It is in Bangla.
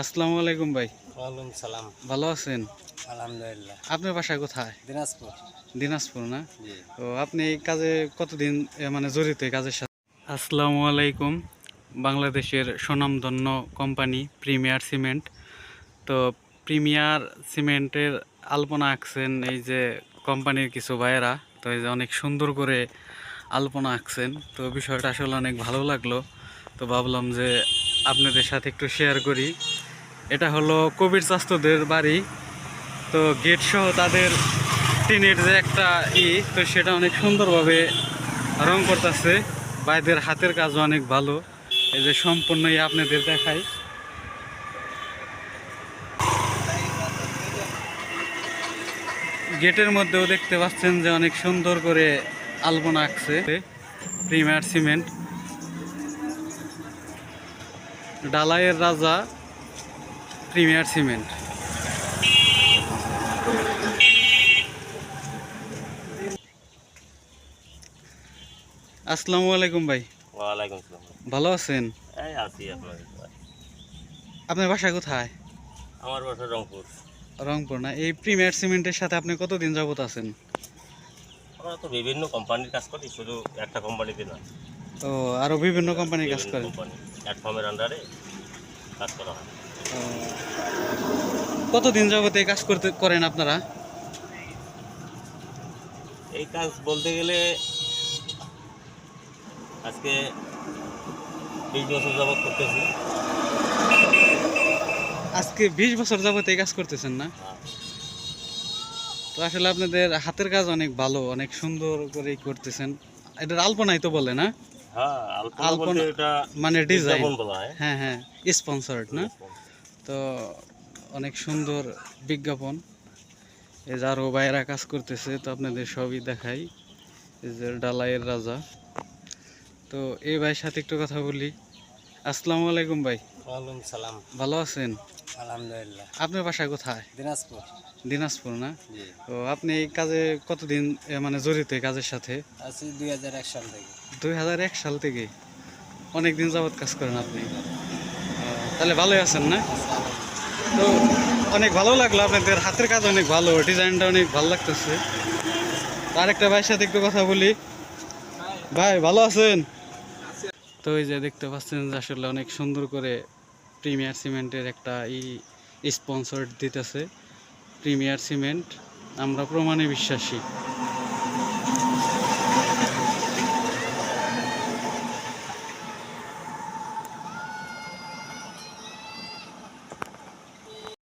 আসসালামু আলাইকুম ভাই। ওয়ালাইকুম সালাম। ভালো আছেন? আলহামদুলিল্লাহ। আপনার বাসা কোথায়? দিনাজপুর। দিনাজপুর না? জি। তো আপনি এই কাজে কতদিন মানে জড়িত এই কাজের সাথে? আসসালামু আলাইকুম বাংলাদেশের স্বনামধন্য কোম্পানি প্রিমিয়ার সিমেন্ট। তো প্রিমিয়ার সিমেন্টের আলপনা আঁকছেন এই যে কোম্পানির কিছু ভাইয়েরা। তো এই যে অনেক সুন্দর করে আলপনা আঁকছেন। তো বিষয়টা আসলে অনেক ভালো লাগল। তো ভাবলাম যে আপনাদের সাথে একটু শেয়ার করি। এটা হলো কবির চাস্তদের বাড়ি। তো গেট সহ তাদের টিনের যে একটা ই, তো সেটা অনেক সুন্দরভাবে রং করতেছে। ভাইদের হাতের কাজও অনেক ভালো। এই যে সম্পূর্ণ ই আপনাদের দেখাই। গেটের মধ্যেও দেখতে পাচ্ছেন যে অনেক সুন্দর করে আলপনা আঁকছে। Premier cement. ডালাইয়ের রাজা প্রিমিয়ার সিমেন্ট। আসসালামু আলাইকুম ভাই। ওয়ালাইকুম ভালো আছেন? এই আছি আপনার আপনার বাসা কোথায়? আমার বাসা রংপুর। রংপুর না এই প্রিমিয়ার সিমেন্টের সাথে আপনি কতদিন যাবত আছেন? আমরা তো বিভিন্ন কোম্পানির কাজ করি শুধু একটা কোম্পানিতে না। ও আরও বিভিন্ন কোম্পানির কাজ করেন। প্ল্যাটফর্মের আন্ডারে কাজ করা হয়। কতদিন যাবত এই কাজ করতে করেন আপনারা? এই কাজ বলতে গেলে আজকে বিশ বছর যাবৎ করতেছি। আজকে বিশ বছর যাবত এই কাজ করতেছেন না। তো আসলে আপনাদের হাতের কাজ অনেক ভালো অনেক সুন্দর করে করতেছেন। এটার আলপনাই তো বলে না? হ্যাঁ আলপনা মানে ডিজাইন হ্যাঁ। হ্যাঁ স্পন্সর্ড না? তো অনেক সুন্দর বিজ্ঞাপন। এই যে আরও বাইরা কাজ করতেছে তো আপনাদের সবই দেখাই। এই যে ডালাইয়ের রাজা। তো এই ভাইয়ের সাথে একটু কথা বলি। আসসালামু আলাইকুম ভাই। ওয়ালাইকুম সালাম। ভালো আছেন? আলহামদুলিল্লাহ। আপনার বাসা কোথায়? দিনাজপুর। দিনাজপুর না? তো আপনি এই কাজে কতদিন মানে জড়িত এই কাজের সাথে? আছি দুই হাজার এক সাল থেকে। দুই হাজার এক সাল থেকে। অনেক দিন যাবত কাজ করেন আপনি। তাহলে ভালোই আছেন না? তো অনেক ভালো লাগল, আপনাদের হাতের কাজ অনেক ভালো, ডিজাইনটা অনেক ভালো লাগতেছে। আরেকটা ভাইয়ের সাথে একটু কথা বলি। ভাই, ভালো আছেন? তো এই যে দেখতে পাচ্ছেন যে আসলে অনেক সুন্দর করে প্রিমিয়ার সিমেন্টের একটা ই স্পন্সর দিতেছে। প্রিমিয়ার সিমেন্ট, আমরা প্রমাণে বিশ্বাসী।